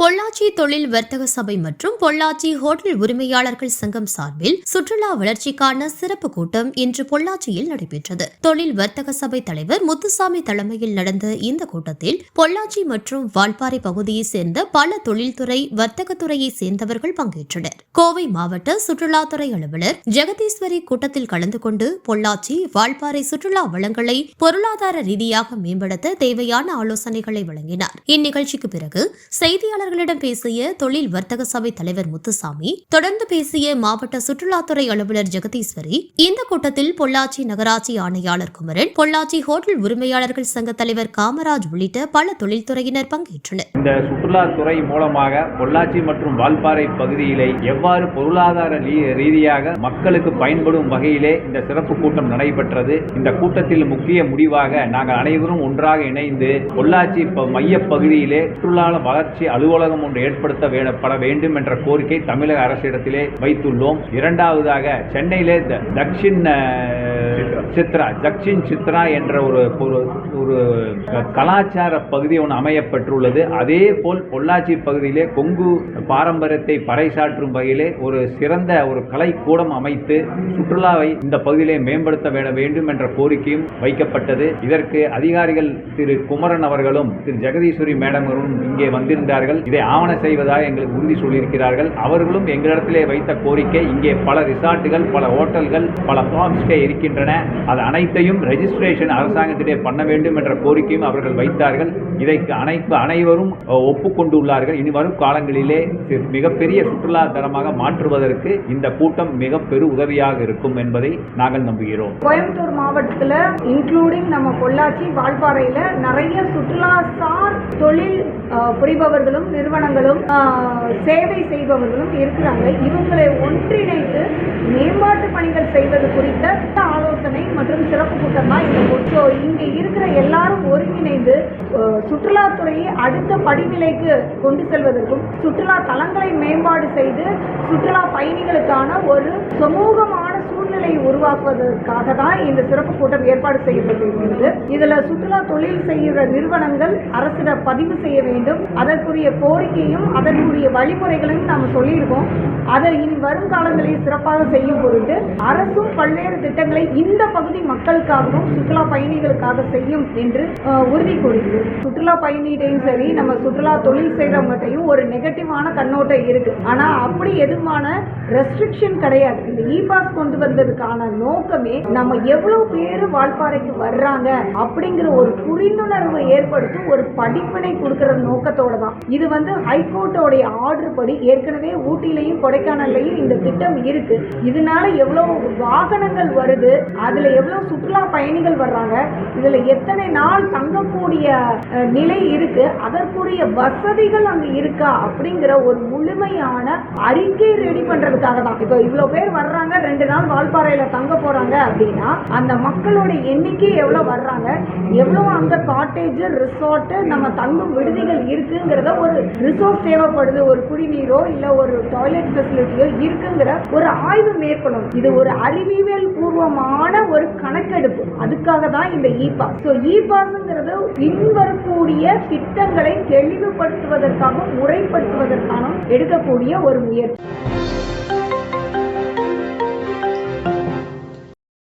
பொள்ளாச்சி தொழில் வர்த்தக சபை மற்றும் பொள்ளாச்சி ஹோட்டல் உரிமையாளர்கள் சங்கம் சார்பில் சுற்றுலா வளர்ச்சிக்கான சிறப்பு கூட்டம் இன்று பொள்ளாச்சியில் நடைபெற்றது. தொழில் வர்த்தக சபை தலைவர் முத்துசாமி தலைமையில் நடந்த இந்த கூட்டத்தில் பொள்ளாச்சி மற்றும் வால்பாறை பகுதியைச் சேர்ந்த பல தொழில்துறை வர்த்தகத்துறையைச் சேர்ந்தவர்கள் பங்கேற்றனர். கோவை மாவட்ட சுற்றுலாத்துறை அலுவலர் ஜெகதீஸ்வரி கூட்டத்தில் கலந்து கொண்டு பொள்ளாச்சி வால்பாறை சுற்றுலா வளங்களை பொருளாதார ரீதியாக மேம்படுத்த தேவையான ஆலோசனைகளை வழங்கினார். இந்நிகழ்ச்சிக்கு பிறகு செய்தியாளர் செய்தியாளர்களிடம் பேசிய தொழில் வர்த்தக சபை தலைவர் முத்துசாமி தொடர்ந்து பேசிய மாவட்ட சுற்றுலாத்துறை அலுவலர் ஜெகதீஸ்வரி இந்த கூட்டத்தில் பொள்ளாச்சி நகராட்சி ஆணையாளர் குமரன் பொள்ளாச்சி ஹோட்டல் உரிமையாளர்கள் சங்க தலைவர் காமராஜ் உள்ளிட்ட பல தொழில்துறையினர் பங்கேற்றனர். இந்த சுற்றுலாத்துறை மூலமாக பொள்ளாச்சி மற்றும் வால்பாறை பகுதியிலே எவ்வாறு பொருளாதார ரீதியாக மக்களுக்கு பயன்படும் வகையிலே இந்த சிறப்பு கூட்டம் நடைபெற்றது இந்த கூட்டத்தில் முக்கிய முடிவாக நாங்கள் அனைவரும் ஒன்றாக இணைந்து பொள்ளாச்சி ப- பகுதியிலே சுற்றுலா வளர்ச்சி அலுவலகம் ஒன்று ஏற்படுத்த வேண்டப்பட வேண்டும் என்ற கோரிக்கை தமிழக அரசிடத்திலே வைத்துள்ளோம். இரண்டாவதாக சென்னையிலே தக்ஷின் சித்ரா தக்ஷின் சித்ரா என்ற ஒரு ஒரு ஒரு கலாச்சார பகுதி ஒன்று அமையப்பெற்றுள்ளது அதே போல் பொள்ளாச்சி பகுதியிலே கொங்கு பாரம்பரியத்தை பறைசாற்றும் வகையிலே ஒரு சிறந்த ஒரு கலைக்கூடம் அமைத்து சுற்றுலாவை இந்த பகுதியிலே மேம்படுத்த வேட வேண்டும் என்ற கோரிக்கையும் வைக்கப்பட்டது. இதற்கு அதிகாரிகள் திரு குமரன் அவர்களும் திரு ஜெகதீஸ்வரி மேடம்களும் இங்கே வந்திருந்தார்கள். இதை ஆவண செய்வதாக எங்களுக்கு உறுதி சொல்லியிருக்கிறார்கள். அவர்களும் எங்களிடத்திலே வைத்த கோரிக்கை இங்கே பல ரிசார்ட்டுகள் பல ஹோட்டல்கள் பல ஃபார்ம் ஸ்டே இருக்கின்றன. அது அனைத்தையும் ரெஜிஸ்ட்ரேஷன் அரசாங்கத்திலே பண்ண வேண்டும் என்ற கோரிக்கையும் அவர்கள் வைத்தார்கள். இதற்கு அனைத்து அனைவரும் ஒப்புக்கொண்டுள்ளார்கள். இனி வரும் காலங்களிலே மிகப்பெரிய சுற்றுலா தரமாக மாற்றுவதற்கு இந்த கூட்டம் மிக பெரு உதவியாக இருக்கும் என்பதை நாங்கள் நம்புகிறோம். கோயம்புத்தூர் மாவட்டத்தில் இன்க்ளூடிங் நம்ம பொள்ளாச்சி வால்பாறையில் நிறைய சுற்றுலா சார் தொழில் புரிபவர்களும் நிறுவனங்களும் சேவை செய்பவர்களும் இருக்கிறாங்க. இவங்களை ஒன்றிணைத்து மேம்பாட்டு பணிகள் செய்வது குறித்த ஆலோசனை மற்றும் சிறப்பு கூட்டம் தான் இந்த கூட்டம். So, இங்கே இருக்கிற எல்லாரும் ஒருங்கிணைந்து சுற்றுலாத்துறையை அடுத்த படிநிலைக்கு கொண்டு செல்வதற்கும் சுற்றுலா தலங்களை மேம்பாடு செய்து சுற்றுலா பயணிகளுக்கான ஒரு சமூகமான சூழ்நிலையை உருவாக்குவதற்காக தான் இந்த சிறப்பு கூட்டம் ஏற்பாடு செய்யப்பட்டிருக்கிறது. இதில் சுற்றுலா தொழில் செய்கிற நிறுவனங்கள் அரசிட பதிவு செய்ய வேண்டும். அதற்குரிய கோரிக்கையும் அதற்குரிய வழிமுறைகளையும் நாம் சொல்லியிருக்கோம். அதை இனி வரும் காலங்களில் சிறப்பாக செய்யும் பொருட்டு அரசும் பல்வேறு திட்டங்களை இந்த பகுதி மக்களுக்காகவும் சுற்றுலா பயணிகளுக்காக செய்யும் என்று உறுதி கூறுகிறது. சுற்றுலா பயணிகிட்டையும் சரி நம்ம சுற்றுலா தொழில் செய்கிறவங்ககிட்டையும் ஒரு நெகட்டிவான கண்ணோட்டம் இருக்கு. ஆனா அப்படி எதுவுமான ரெஸ்ட்ரிக்ஷன் கிடையாது. இந்த இ பாஸ் கொண்டு வந்ததுக்கான நோக்கமே நம்ம எவ்வளவு பேர் வால்பாறைக்கு வர்றாங்க அப்படிங்கிற ஒரு புரிந்துணர்வு ஏற்படுத்தும் ஒரு படிப்பினை கொடுக்குற நோக்கத்தோட தான். இது வந்து ஹைகோர்ட்டோடைய ஆர்டர் படி ஏற்கனவே ஊட்டிலையும் கொடைக்கானல்லையும் இந்த திட்டம் இருக்கு. இதனால எவ்வளோ வாகனங்கள் வருது அதுல எவ்வளோ சுற்றுலா பயணிகள் வர்றாங்க இதுல எத்தனை நாள் தங்கக்கூடிய நிலை இருக்கு அதற்குரிய வசதிகள் அங்கே இருக்கா அப்படிங்கிற ஒரு முழுமையான அறிக்கை ரெடி பண்றதுக்காக தான். இப்போ இவ்வளோ பேர் வர்றாங்க ரெண்டு நாள் வால்பாறையில தங்க போறாங்க அப்படின்னா அந்த மக்களோட எண்ணிக்கை எவ்வளோ வர்றாங்க எவ்வளோ அங்க காட்டேஜ் ரிசார்ட்டு நம்ம தங்கும் விடுதிகள் இருக்குங்கிறத ஒரு ரிசோர்ஸ் தேவைப்படுது. ஒரு குடிநீரோ இல்லை ஒரு டாய்லெட் பாசிபிலிட்டியோ இருக்குங்கிற ஒரு ஆய்வு மேற்கொள்ளணும். இது ஒரு அறிவியல் பூர்வமான ஒரு கணக்கெடுப்பு. அதுக்காக தான் இந்த இ பாஸ் ஸோ இ பாஸ்ங்கிறது பின்வரக்கூடிய திட்டங்களை தெளிவுபடுத்துவதற்காக முறைப்படுத்துவதற்கான எடுக்கக்கூடிய ஒரு முயற்சி.